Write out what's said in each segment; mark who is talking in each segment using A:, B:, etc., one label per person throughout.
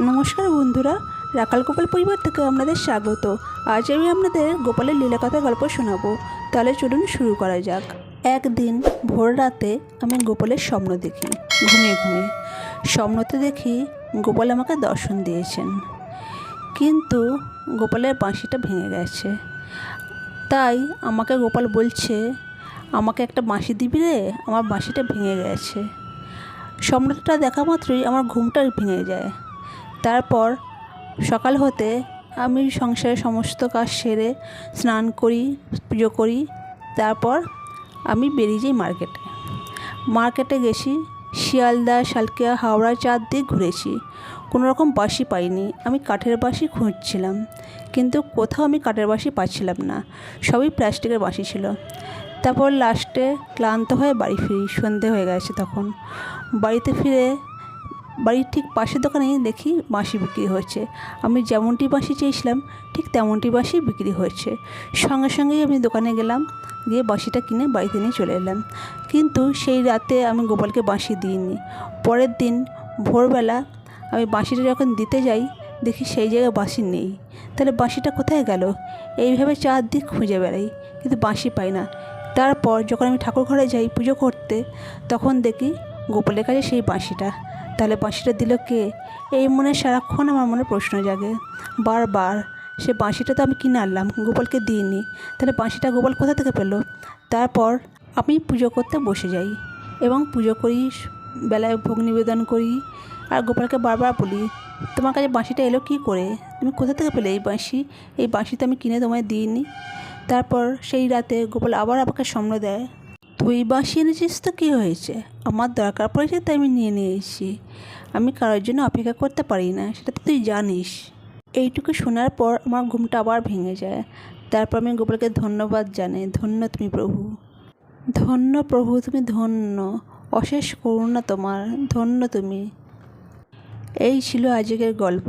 A: নমস্কার বন্ধুরা, রাখাল গোপাল পরিবার থেকে আপনাদের স্বাগত। আজ আমি আপনাদের গোপালের লীলাকথা গল্প শোনাবো। তাহলে চলুন শুরু করা যাক। একদিন ভোর রাতে আমি গোপালের স্বপ্ন দেখি, ঘুমিয়ে ঘুমিয়ে। স্বপ্নতে দেখি গোপাল আমাকে দর্শন দিয়েছেন। কিন্তু গোপালের বাঁশিটা ভেঙে গেছে। তাই আমাকে গোপাল বলছে, আমাকে একটা বাঁশি দিবি রে? আমার বাঁশিটা ভেঙে গেছে। স্বপ্নটা দেখা মাত্রই আমার ঘুমটা ভেঙে যায়। তারপর সকাল হতে আমি সংসারের সমস্ত কাজ সেরে স্নান করি, পুজো করি। তারপর আমি বেরিয়ে যাই মার্কেটে। মার্কেটে গেছি, শিয়ালদা, শালকিয়া, হাওড়া চারদিক ঘুরেছি। কোনো রকম বাঁশি পাইনি। আমি কাঠের বাঁশি খুঁজছিলাম, কিন্তু কোথাও আমি কাঠের বাঁশি পাচ্ছিলাম না। সবই প্লাস্টিকের বাসি ছিল। তারপর লাস্টে ক্লান্ত হয়ে বাড়ি ফিরি। সন্ধে হয়ে গেছে তখন। বাড়িতে ফিরে বাড়ির ঠিক পাশের দোকানেই দেখি বাঁশি বিক্রি হচ্ছে আমি যেমনটি বাঁশি চেয়েছিলাম, ঠিক তেমনটি বাঁশি বিক্রি হচ্ছে সঙ্গে সঙ্গেই আমি দোকানে গেলাম, গিয়ে বাঁশিটা কিনে বাড়িতে নিয়ে চলে এলাম। কিন্তু সেই রাতে আমি গোপালকে বাঁশি দিইনি। পরের দিন ভোরবেলা আমি বাঁশিটা যখন দিতে যাই, দেখি সেই জায়গায় বাঁশি নেই। তাহলে বাঁশিটা কোথায় গেল? এইভাবে চারদিক খুঁজে বেড়াই, কিন্তু বাঁশি পাই না। তারপর যখন আমি ঠাকুর ঘরে যাই পুজো করতে, তখন দেখি গোপালের কাছে সেই বাঁশিটা। তাহলে বাঁশিটা দিল কে? এই মনে সারাক্ষণ আমার মনে প্রশ্ন জাগে। বারবার। সে বাঁশিটা তো আমি কিনে আনলাম, গোপালকে দিইনি। তাহলে বাঁশিটা গোপাল কোথা থেকে পেল? তারপর আমি পুজো করতে বসে যাই এবং পুজো করি, বেলায় ভোগ নিবেদন করি আর গোপালকে বারবার বলি, তোমার কাছে বাঁশিটা এলো কী করে? তুমি কোথা থেকে পেলে এই বাঁশি? এই বাঁশি তো আমি কিনে তোমায় দিইনি। তারপর সেই রাতে গোপাল আবার আমাকে স্বপ্ন দেয় তুই বাঁশি এনেছিস তো কী হয়েছে? আমার দরকার পড়েছে তাই আমি নিয়ে নিয়েছি। আমি কারোর জন্য অপেক্ষা করতে পারি না, সেটা তো তুই জানিস। এইটুকু শোনার পর আমার ঘুমটা আবার ভেঙে যায়। তারপর আমি গোপালকে ধন্যবাদ জানাই। ধন্য তুমি প্রভু। ধন্য প্রভু, তুমি ধন্য। অশেষ করুণা তোমার। ধন্য তুমি। এই ছিল আজকের গল্প।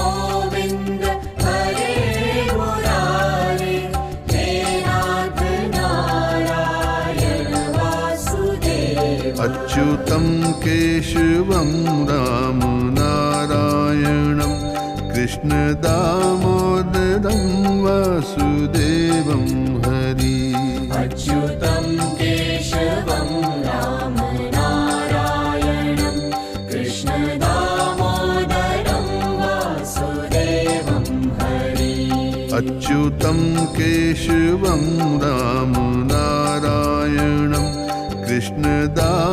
B: अच्युतं केशवं राम नारायणं कृष्णदामोदरं वासुदेवं हरि।
C: अच्युतं केशवं राम नारायणं कृष्णदामोदरं वासुदेवं हरि।
B: अच्युतं केशवं राम नारायणं कृष्णदामोदरं वासु